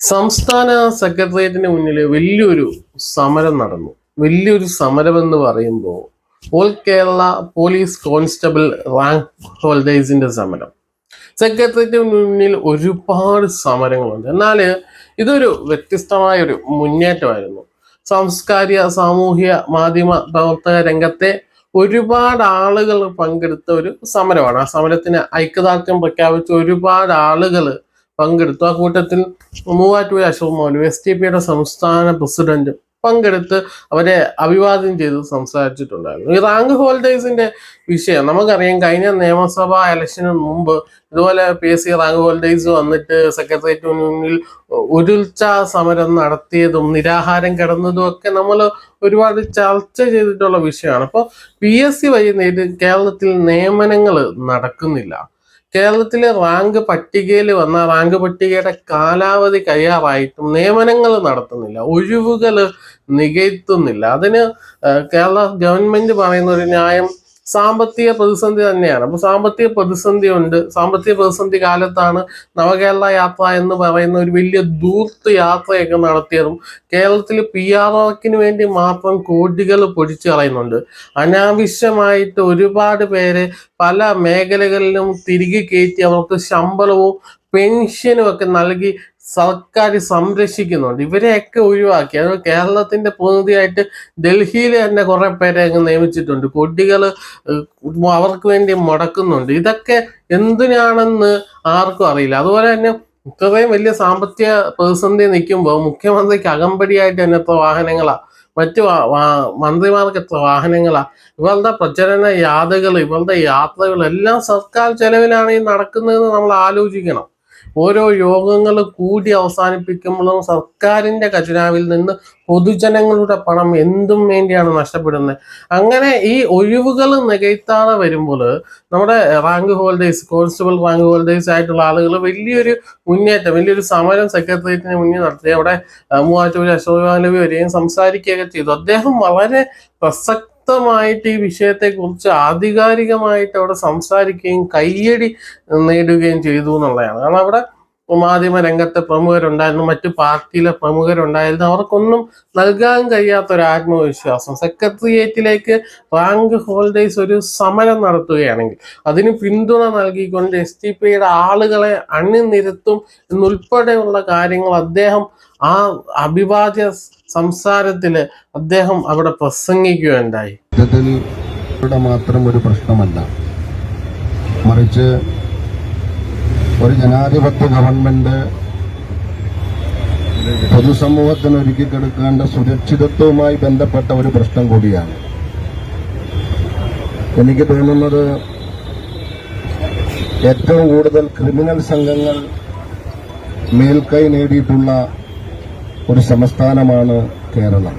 സംസ്ഥാന സെക്രട്ടേറിയറ്റിന് മുന്നിൽ വലിയൊരു സമരം നടന്നു. വലിയൊരു സമരം എന്ന് പറയുമ്പോൾ all Kerala police constable rank ഹോൾഡേഴ്സിന്റെ സമരം. സെക്രട്ടേറിയറ്റിന് മുന്നിൽ ഒരുപാട് സമരങ്ങളുണ്ട്. എന്നാൽ ഇതൊരു വ്യത്യസ്തമായ ഒരു മുന്നേറ്റമായിരുന്നു. സാംസ്കാരിക സാമൂഹ്യ മാധ്യമ പ്രവർത്തക രംഗത്തെ ഒരുപാട് ആളുകൾ പങ്കെടുത്ത ഒരു സമരമാണ്. ആ സമരത്തിന് ഐക്യദാർഢ്യം പ്രഖ്യാപിച്ച ഒരുപാട് ആളുകൾ പങ്കെടുത്തു. ആ കൂട്ടത്തിൽ മൂവാറ്റുപുഴ അശോക് മൗലവി എസ് ടി പിയുടെ സംസ്ഥാന പ്രസിഡന്റ് പങ്കെടുത്ത് അവരെ അഭിവാദ്യം ചെയ്ത് സംസാരിച്ചിട്ടുണ്ടായിരുന്നു. ഈ റാങ്ക് ഹോൾഡേഴ്സിന്റെ വിഷയം നമുക്കറിയാം. കഴിഞ്ഞ നിയമസഭാ ഇലക്ഷന് മുമ്പ് ഇതുപോലെ P S C rank holders വന്നിട്ട് സെക്രട്ടേറിയറ്റിന് മുന്നിൽ ഉരുൾച്ച സമരം നടത്തിയതും നിരാഹാരം കിടന്നതും ഒക്കെ നമ്മൾ ഒരുപാട് ചർച്ച ചെയ്തിട്ടുള്ള വിഷയമാണ്. അപ്പോൾ പി എസ് സി വഴി കേരളത്തിൽ നിയമനങ്ങൾ നടക്കുന്നില്ല. കേരളത്തിലെ റാങ്ക് പട്ടികയിൽ വന്ന റാങ്ക് പട്ടികയുടെ കാലാവധി കഴിയാറായിട്ടും നിയമനങ്ങൾ നടത്തുന്നില്ല ഒഴിവുകൾ നികത്തുന്നില്ല. അതിന് കേരള ഗവൺമെന്റ് പറയുന്ന ഒരു ന്യായം സാമ്പത്തിക പ്രതിസന്ധി തന്നെയാണ്. അപ്പൊ സാമ്പത്തിക പ്രതിസന്ധി ഉണ്ട്. സാമ്പത്തിക പ്രതിസന്ധി കാലത്താണ് നവകേരള യാത്ര എന്ന് പറയുന്ന ഒരു വലിയ ദൂർത്ത് യാത്രയൊക്കെ നടത്തിയതും കേരളത്തിൽ പി ആർ ഒക്കിന് വേണ്ടി മാത്രം കോടികൾ പൊടിച്ചു കളയുന്നുണ്ട്. അനാവശ്യമായിട്ട് ഒരുപാട് പേരെ പല മേഖലകളിലും തിരികെ കയറ്റി അവർക്ക് ശമ്പളവും പെൻഷനും ഒക്കെ നൽകി സർക്കാർ സംരക്ഷിക്കുന്നുണ്ട്. ഇവരെയൊക്കെ ഒഴിവാക്കി. അത് കേരളത്തിന്റെ പ്രതിനിധിയായിട്ട് ഡൽഹിയിൽ തന്നെ കുറെ പേരെ അങ്ങ് നിയമിച്ചിട്ടുണ്ട്. കൊടികൾ അവർക്ക് വേണ്ടി മുടക്കുന്നുണ്ട്. ഇതൊക്കെ എന്തിനാണെന്ന് ആർക്കും അറിയില്ല. അതുപോലെ തന്നെ ഇത്രയും വലിയ സാമ്പത്തിക പ്രതിസന്ധി നിൽക്കുമ്പോൾ മുഖ്യമന്ത്രിക്ക് അകമ്പടിയായിട്ട് തന്നെ എത്ര വാഹനങ്ങളാ? മറ്റു മന്ത്രിമാർക്ക് എത്ര വാഹനങ്ങളാ? ഇവളുടെ പ്രചരണ യാതകൾ ഇവളുടെ യാത്രകൾ എല്ലാം സർക്കാർ ചെലവിലാണ് ഈ നടക്കുന്നതെന്ന് നമ്മൾ ആലോചിക്കണം. ഓരോ യോഗങ്ങൾ കൂടി അവസാനിപ്പിക്കുമ്പോഴും സർക്കാരിന്റെ ഖജനാവിൽ നിന്ന് പൊതുജനങ്ങളുടെ പണം എന്തും വേണ്ടിയാണ് നഷ്ടപ്പെടുന്നത്. അങ്ങനെ ഈ ഒഴിവുകൾ നികത്താതെ വരുമ്പോൾ നമ്മുടെ rank holders constable rank holders ആയിട്ടുള്ള ആളുകൾ വലിയൊരു മുന്നേറ്റം വലിയൊരു സമരം സെക്രട്ടേറിയറ്റിന് മുന്നിൽ നടത്തി. അവിടെ ആ, മൂവാറ്റുപുഴ അശോക് മാലവി വരെയും സംസാരിക്കുകയൊക്കെ ചെയ്തു. അദ്ദേഹം വളരെ പ്രസക്തമായിട്ട് ഈ വിഷയത്തെക്കുറിച്ച് ആധികാരികമായിട്ട് അവിടെ സംസാരിക്കുകയും കയ്യടി നേടുകയും ചെയ്തു എന്നുള്ളതാണ്. കാരണം അവിടെ മാധ്യമ രംഗത്തെ പ്രമുഖരുണ്ടായിരുന്നു മറ്റു പാർട്ടിയിലെ പ്രമുഖരുണ്ടായിരുന്നു. അവർക്കൊന്നും നൽകാൻ കഴിയാത്ത ഒരു ആത്മവിശ്വാസം. സെക്രട്ടേറിയറ്റിലേക്ക് റാങ്ക് ഹോൾഡേഴ്സ് ഒരു സമരം നടത്തുകയാണെങ്കിൽ അതിന് പിന്തുണ നൽകിക്കൊണ്ട് എസ് ടി പിയുടെ ആളുകളെ അണിനിരത്തും എന്നുൾപ്പെടെയുള്ള കാര്യങ്ങൾ അദ്ദേഹം ആ അഭിവാദ്യ സംസാരത്തിൽ അദ്ദേഹം അവിടെ പ്രസംഗിക്കുകയുണ്ടായി. മാത്രം ഒരു പ്രശ്നമല്ല. മറിച്ച് ഒരു ജനാധിപത്യ ഗവൺമെന്റ് പൊതുസമൂഹത്തിന് ഒരുക്കി കൊടുക്കേണ്ട സുരക്ഷിതത്വവുമായി ബന്ധപ്പെട്ട ഒരു പ്രശ്നം കൂടിയാണ്. എനിക്ക് തോന്നുന്നത് ഏറ്റവും കൂടുതൽ ക്രിമിനൽ സംഘങ്ങൾ മേൽക്കൈ നേടിയിട്ടുള്ള ഒരു സംസ്ഥാനമാണ് കേരളം.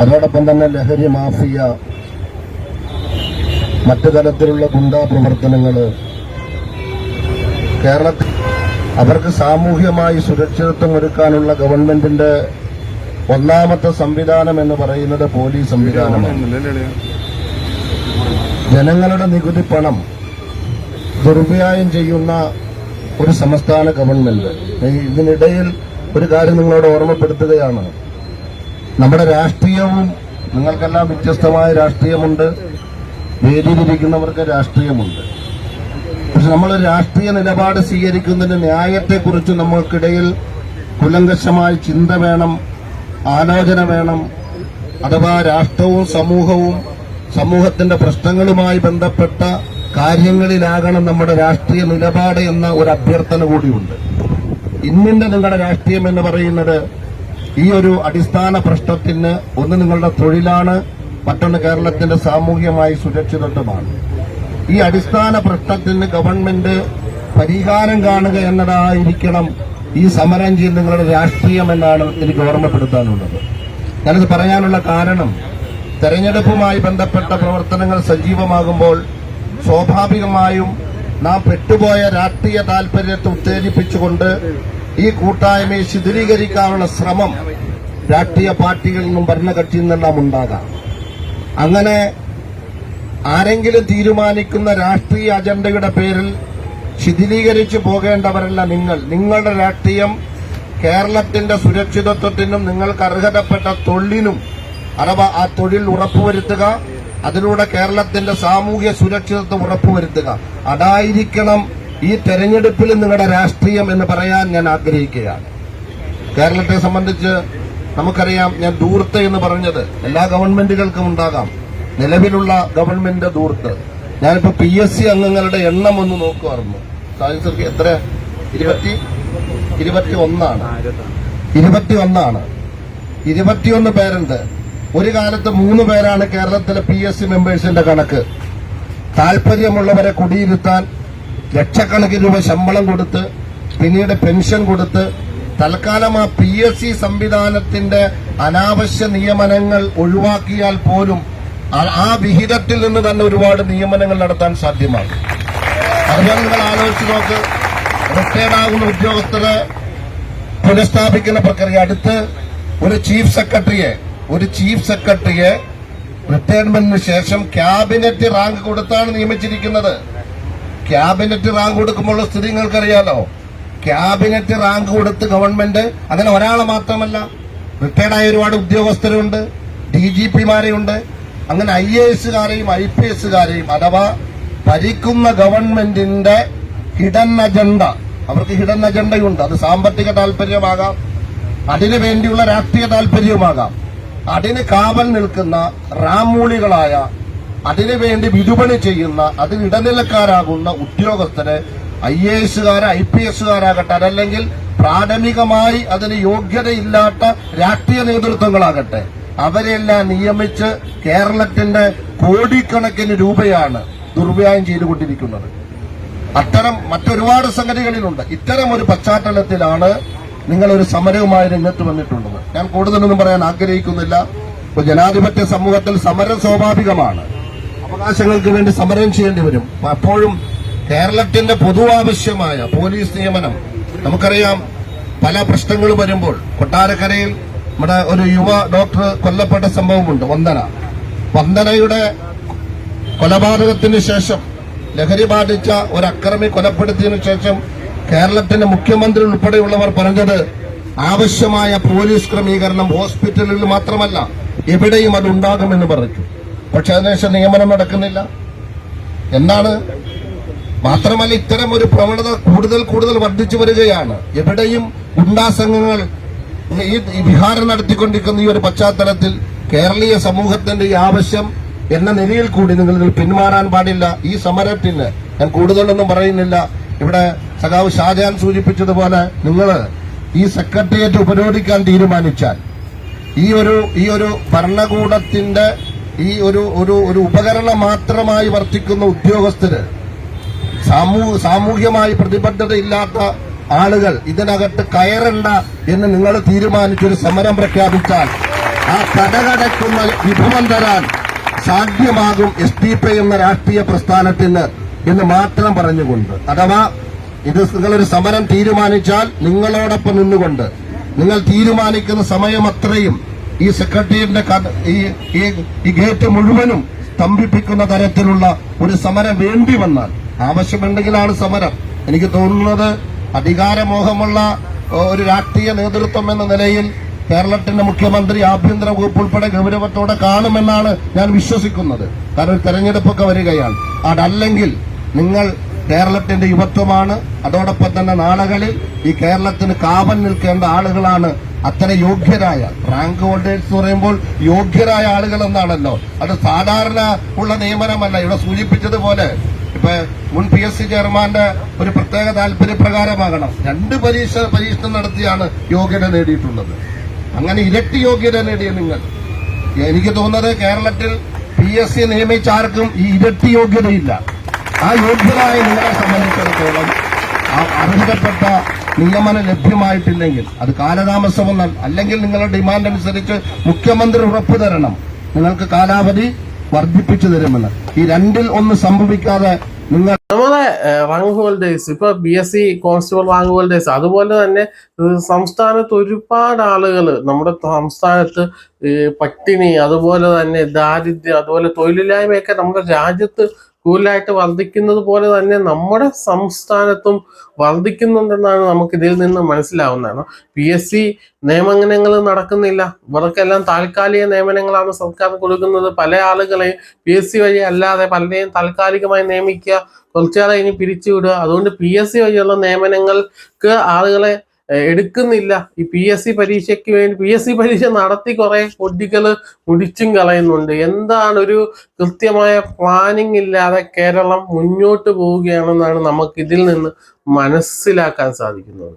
അതോടൊപ്പം തന്നെ ലഹരി മാഫിയ മറ്റു തരത്തിലുള്ള ഗുണ്ടാ പ്രവർത്തനങ്ങൾ കേരളത്തിൽ അവർക്ക് സാമൂഹ്യമായി സുരക്ഷിതത്വം ഒരുക്കാനുള്ള ഗവൺമെന്റിന്റെ ഒന്നാമത്തെ സംവിധാനം എന്ന് പറയുന്നത് പോലീസ് സംവിധാനമാണ്. ജനങ്ങളുടെ നികുതി പണം ദുർവ്യായം ചെയ്യുന്ന ഒരു സംസ്ഥാന ഗവൺമെന്റ് ഇതിനിടയിൽ ഒരു കാര്യം നിങ്ങളോട് ഓർമ്മപ്പെടുത്തുകയാണ്. നമ്മുടെ രാഷ്ട്രീയവും നിങ്ങൾക്കെല്ലാം വ്യത്യസ്തമായ രാഷ്ട്രീയമുണ്ട്. വേദിയിലിരിക്കുന്നവർക്ക് രാഷ്ട്രീയമുണ്ട്. പക്ഷെ നമ്മൾ രാഷ്ട്രീയ നിലപാട് സ്വീകരിക്കുന്നതിന്റെ ന്യായത്തെക്കുറിച്ച് നമ്മൾക്കിടയിൽ കുലങ്കശമായ ചിന്ത വേണം ആലോചന വേണം അഥവാ രാഷ്ട്രവും സമൂഹവും സമൂഹത്തിന്റെ പ്രശ്നങ്ങളുമായി ബന്ധപ്പെട്ട കാര്യങ്ങളിലാകണം നമ്മുടെ രാഷ്ട്രീയ നിലപാട് എന്ന ഒരു അഭ്യർത്ഥന കൂടിയുണ്ട്. ഇന്നിന്റെ നിങ്ങളുടെ രാഷ്ട്രീയം എന്ന് പറയുന്നത് ഈ ഒരു അടിസ്ഥാന പ്രശ്നത്തിന് ഒന്ന് നിങ്ങളുടെ തൊഴിലാണ് മറ്റൊന്ന് കേരളത്തിന്റെ സാമൂഹ്യമായി സുരക്ഷിതത്വമാണ്. ഈ അടിസ്ഥാന പ്രശ്നത്തിന് ഗവൺമെന്റ് പരിഹാരം കാണുക എന്നതായിരിക്കണം ഈ സമരം ചെയ്യുന്ന നിങ്ങളുടെ രാഷ്ട്രീയം എന്നാണ് എനിക്ക് ഓർമ്മപ്പെടുത്താനുള്ളത്. ഞാനിത് പറയാനുള്ള കാരണം തെരഞ്ഞെടുപ്പുമായി ബന്ധപ്പെട്ട പ്രവർത്തനങ്ങൾ സജീവമാകുമ്പോൾ സ്വാഭാവികമായും നാം പെട്ടുപോയ രാഷ്ട്രീയ താൽപര്യത്തെ ഉത്തേജിപ്പിച്ചുകൊണ്ട് ഈ കൂട്ടായ്മയെ ശിഥിലീകരിക്കാനുള്ള ശ്രമം രാഷ്ട്രീയ പാർട്ടികളിൽ നിന്നും ഭരണകക്ഷിയിൽ നിന്നെല്ലാം ഉണ്ടാകാം. അങ്ങനെ ആരെങ്കിലും തീരുമാനിക്കുന്ന രാഷ്ട്രീയ അജണ്ടയുടെ പേരിൽ ശിഥിലീകരിച്ചു പോകേണ്ടവരല്ല നിങ്ങൾ. നിങ്ങളുടെ രാഷ്ട്രീയം കേരളത്തിന്റെ സുരക്ഷിതത്വത്തിനും നിങ്ങൾക്ക് അർഹതപ്പെട്ട തൊഴിലിനും അഥവാ ആ തൊഴിൽ ഉറപ്പുവരുത്തുക അതിലൂടെ കേരളത്തിന്റെ സാമൂഹ്യ സുരക്ഷിതത്വം ഉറപ്പുവരുത്തുക. അതായിരിക്കണം ഈ തെരഞ്ഞെടുപ്പിൽ നിങ്ങളുടെ രാഷ്ട്രീയം എന്ന് പറയാൻ ഞാൻ ആഗ്രഹിക്കുകയാണ്. കേരളത്തെ സംബന്ധിച്ച് നമുക്കറിയാം ഞാൻ ദൂർത്ത് എന്ന് പറഞ്ഞത്. എല്ലാ ഗവൺമെന്റുകൾക്കും ഉണ്ടാകാം. നിലവിലുള്ള ഗവൺമെന്റ് ദൂർത്ത് ഞാനിപ്പോ പി എസ് സി അംഗങ്ങളുടെ എണ്ണം ഒന്ന് നോക്കുമായിരുന്നു എത്ര? ഇരുപത്തി ഇരുപത്തി ഒന്നാണ് ഇരുപത്തി ഒന്നാണ് ഇരുപത്തിയൊന്ന് പേരുണ്ട്. ഒരു കാലത്ത് മൂന്ന് പേരാണ് കേരളത്തിലെ പി എസ് സി മെമ്പേഴ്സിന്റെ കണക്ക്. താല്പര്യമുള്ളവരെ കുടിയിരുത്താൻ ലക്ഷക്കണക്കിന് രൂപ ശമ്പളം കൊടുത്ത് പിന്നീട് പെൻഷൻ കൊടുത്ത് തൽക്കാലം ആ പി എസ് സി സംവിധാനത്തിന്റെ അനാവശ്യ നിയമനങ്ങൾ ഒഴിവാക്കിയാൽ പോലും ആ- വിഹിതത്തിൽ നിന്ന് തന്നെ ഒരുപാട് നിയമനങ്ങൾ നടത്താൻ സാധ്യമാണ്. അതുപോലെ നിങ്ങൾ ആലോചിച്ച് നോക്ക് റിട്ടയർഡ് ആകുന്ന ഉദ്യോഗസ്ഥരെ പുനഃസ്ഥാപിക്കുന്ന പ്രക്രിയ. അടുത്ത് ഒരു ചീഫ് സെക്രട്ടറിയെ ഒരു ചീഫ് സെക്രട്ടറിയെ റിട്ടയർമെന്റിന് ശേഷം ക്യാബിനറ്റ് റാങ്ക് കൊടുത്താണ് നിയമിച്ചിരിക്കുന്നത്. ക്യാബിനറ്റ് റാങ്ക് കൊടുക്കുമ്പോൾ സ്ഥിതി നിങ്ങൾക്കറിയാലോ ക്യാബിനറ്റ് റാങ്ക് കൊടുത്ത് ഗവൺമെന്റ് അങ്ങനെ ഒരാളെ മാത്രമല്ല റിട്ടയർഡായ ഒരുപാട് ഉദ്യോഗസ്ഥരുണ്ട് ഡി ജി പിമാരെയുണ്ട് അങ്ങനെ ഐ എ എസുകാരെയും ഐ പി എസുകാരെയും അഥവാ ഭരിക്കുന്ന ഗവൺമെന്റിന്റെ ഹിഡൻ അജണ്ട അവർക്ക് ഹിഡൻ അജണ്ടയുണ്ട്. അത് സാമ്പത്തിക താല്പര്യമാകാം അതിനു വേണ്ടിയുള്ള രാഷ്ട്രീയ താല്പര്യവുമാകാം അതിന് കാവൽ നിൽക്കുന്ന റാമൂളികളായ അതിനുവേണ്ടി വിതുപണി ചെയ്യുന്ന അതിന് ഇടനിലക്കാരാകുന്ന ഉദ്യോഗസ്ഥരെ ഐ എ എസുകാര് ഐ പി എസുകാരാകട്ടെ അതല്ലെങ്കിൽ പ്രാഥമികമായി അതിന് യോഗ്യതയില്ലാത്ത രാഷ്ട്രീയ നേതൃത്വങ്ങളാകട്ടെ അവരെല്ലാം നിയമിച്ച് കേരളത്തിന്റെ കോടിക്കണക്കിന് രൂപയാണ് ദുർവ്യായം ചെയ്തുകൊണ്ടിരിക്കുന്നത്. അത്തരം മറ്റൊരുപാട് സംഗതികളിലുണ്ട്. ഇത്തരം ഒരു പശ്ചാത്തലത്തിലാണ് നിങ്ങൾ ഒരു സമരവുമായി രംഗത്ത് വന്നിട്ടുള്ളത് ഞാൻ കൂടുതലൊന്നും പറയാൻ ആഗ്രഹിക്കുന്നില്ല. ഇപ്പൊ ജനാധിപത്യ സമൂഹത്തിൽ സമരം സ്വാഭാവികമാണ്. അവകാശങ്ങൾക്ക് വേണ്ടി സമരം ചെയ്യേണ്ടി വരും. അപ്പോഴും കേരളത്തിന്റെ പൊതു ആവശ്യമായ പോലീസ് നിയമനം നമുക്കറിയാം പല പ്രശ്നങ്ങൾ വരുമ്പോൾ കൊട്ടാരക്കരയിൽ നമ്മുടെ ഒരു യുവ ഡോക്ടർ കൊല്ലപ്പെട്ട സംഭവമുണ്ട് വന്ദന. വന്ദനയുടെ കൊലപാതകത്തിന് ശേഷം ലഹരി ബാധിച്ച ഒരു അക്രമി കൊലപ്പെടുത്തിയതിനു ശേഷം കേരളത്തിന്റെ മുഖ്യമന്ത്രി ഉൾപ്പെടെയുള്ളവർ പറഞ്ഞത് ആവശ്യമായ പോലീസ് ക്രമീകരണം ഹോസ്പിറ്റലിൽ മാത്രമല്ല എവിടെയും അത് ഉണ്ടാകുമെന്ന് പറഞ്ഞു. പക്ഷെ അതിനുശേഷം നിയമനം നടക്കുന്നില്ല. എന്താണ്? മാത്രമല്ല ഇത്തരം ഒരു പ്രവണത കൂടുതൽ കൂടുതൽ വർദ്ധിച്ചു വരികയാണ്. എവിടെയും ഗുണ്ടാസംഘങ്ങൾ ഈ ഈ വിഹാരം നടത്തിക്കൊണ്ടിരിക്കുന്ന ഈ ഒരു പശ്ചാത്തലത്തിൽ കേരളീയ സമൂഹത്തിന്റെ ഈ ആവശ്യം എന്ന നിലയിൽ കൂടി നിങ്ങൾ പിന്മാറാൻ പാടില്ല. ഈ സമരത്തിന് ഞാൻ കൂടുതലൊന്നും പറയുന്നില്ല. ഇവിടെ സഖാവ് ഷാജഹാൻ സൂചിപ്പിച്ചതുപോലെ നിങ്ങൾ ഈ സെക്രട്ടേറിയറ്റ് ഉപരോധിക്കാൻ തീരുമാനിച്ചാൽ ഈ ഒരു ഈ ഒരു ഭരണകൂടത്തിന്റെ ഈ ഒരു ഒരു ഒരു ഉപകരണം മാത്രമായി വർത്തിക്കുന്ന ഉദ്യോഗസ്ഥര് സാമൂ സാമൂഹ്യമായി പ്രതിബദ്ധതയില്ലാത്ത ആളുകൾ ഇതിനകത്ത് കയറണ്ട എന്ന് നിങ്ങൾ തീരുമാനിച്ചൊരു സമരം പ്രഖ്യാപിച്ചാൽ ആ കടകടക്കുന്ന വിഭവം തരാൻ സാധ്യമാകും എസ് പി എന്ന രാഷ്ട്രീയ പ്രസ്ഥാനത്തിന് എന്ന് മാത്രം പറഞ്ഞുകൊണ്ട്. അഥവാ ഇത് നിങ്ങളൊരു സമരം തീരുമാനിച്ചാൽ നിങ്ങളോടൊപ്പം നിന്നുകൊണ്ട്. നിങ്ങൾ തീരുമാനിക്കുന്ന സമയം അത്രയും. ഈ ഈ- ഈ ഗേറ്റ് മുഴുവനും സ്തംഭിപ്പിക്കുന്ന തരത്തിലുള്ള ഒരു സമരം വേണ്ടി വന്നാൽ ആവശ്യമുണ്ടെങ്കിലാണ് സമരം. എനിക്ക് തോന്നുന്നത് അധികാരമോഹമുള്ള ഒരു രാഷ്ട്രീയ നേതൃത്വം എന്ന നിലയിൽ കേരളത്തിന്റെ മുഖ്യമന്ത്രി ആഭ്യന്തര വകുപ്പ് ഉൾപ്പെടെ ഗൗരവത്തോടെ കാണുമെന്നാണ് ഞാൻ വിശ്വസിക്കുന്നത്. കാരണം തെരഞ്ഞെടുപ്പൊക്കെ വരികയാണ്. അതല്ലെങ്കിൽ നിങ്ങൾ കേരളത്തിന്റെ യുവത്വമാണ്. അതോടൊപ്പം തന്നെ നാളുകളിൽ ഈ കേരളത്തിന് കാവൽ നിൽക്കേണ്ട ആളുകളാണ് അത്ര യോഗ്യരായ. റാങ്ക് ഹോൾഡേഴ്സ് എന്ന് പറയുമ്പോൾ യോഗ്യരായ ആളുകൾ എന്നാണല്ലോ അത് സാധാരണ ഉള്ള നിയമനമല്ല. ഇവിടെ സൂചിപ്പിച്ചതുപോലെ ഇപ്പൊ മുൻ പി എസ് സി ചെയർമാന്റെ ഒരു പ്രത്യേക താല്പര്യപ്രകാരമാകണം. രണ്ട് പരീക്ഷ പരീക്ഷണം നടത്തിയാണ് യോഗ്യത നേടിയിട്ടുള്ളത്. അങ്ങനെ ഇരട്ടി യോഗ്യത നേടിയ നിങ്ങൾ. എനിക്ക് തോന്നുന്നത് കേരളത്തിൽ പി എസ് സി നിയമിച്ച ആർക്കും ഈ ഇരട്ടി യോഗ്യതയില്ല. ആ യോഗ്യരായ നിങ്ങളെ സംബന്ധിച്ചിടത്തോളം ആ അർഹതപ്പെട്ട നിയമനം ലഭ്യമായിട്ടില്ലെങ്കിൽ അത് കാലതാമസം അല്ലെങ്കിൽ നിങ്ങളുടെ ഡിമാൻഡ് അനുസരിച്ച് മുഖ്യമന്ത്രി ഉറപ്പു തരണം. നിങ്ങൾക്ക് കാലാവധി വർദ്ധിപ്പിച്ചു തരുമെന്ന്. ഈ രണ്ടിൽ ഒന്ന് സംഭവിക്കാതെ നിങ്ങൾ നമ്മളെ റാങ്ക് ഹോൾഡേഴ്സ് ഇപ്പൊ B S C constable rank അതുപോലെ തന്നെ സംസ്ഥാനത്ത് ഒരുപാട് ആളുകൾ നമ്മുടെ സംസ്ഥാനത്ത് പട്ടിണി അതുപോലെ തന്നെ ദാരിദ്ര്യം അതുപോലെ തൊഴിലില്ലായ്മയൊക്കെ നമ്മുടെ രാജ്യത്ത് കൂടുതലായിട്ട് വർദ്ധിക്കുന്നത് പോലെ തന്നെ നമ്മുടെ സംസ്ഥാനത്തും വർദ്ധിക്കുന്നുണ്ടെന്നാണ് നമുക്ക് ഇതിൽ നിന്ന് മനസ്സിലാവുന്നതാണ്. പി എസ് സി നിയമനങ്ങൾ നടക്കുന്നില്ല. ഇവർക്കെല്ലാം താൽക്കാലിക നിയമനങ്ങളാണ് സർക്കാർ കൊടുക്കുന്നത്. പല ആളുകളെയും പി എസ് സി വഴി അല്ലാതെ പലരെയും താൽക്കാലികമായി നിയമിക്കുക കുറച്ചാളെ ഇനി പിരിച്ചുവിടുക. അതുകൊണ്ട് പി എസ് സി വഴിയുള്ള നിയമനങ്ങൾക്ക് ആളുകളെ എടുക്കുന്നില്ല. ഈ പി എസ് സി പരീക്ഷയ്ക്ക് വേണ്ടി പി എസ് സി പരീക്ഷ നടത്തി കുറെ പൊടികൾ മുടിച്ചും കളയുന്നുണ്ട്. എന്താണ് ഒരു കൃത്യമായ പ്ലാനിങ് ഇല്ലാതെ കേരളം മുന്നോട്ട് പോവുകയാണെന്നാണ് നമുക്ക് ഇതിൽ നിന്ന് മനസ്സിലാക്കാൻ സാധിക്കുന്നത്.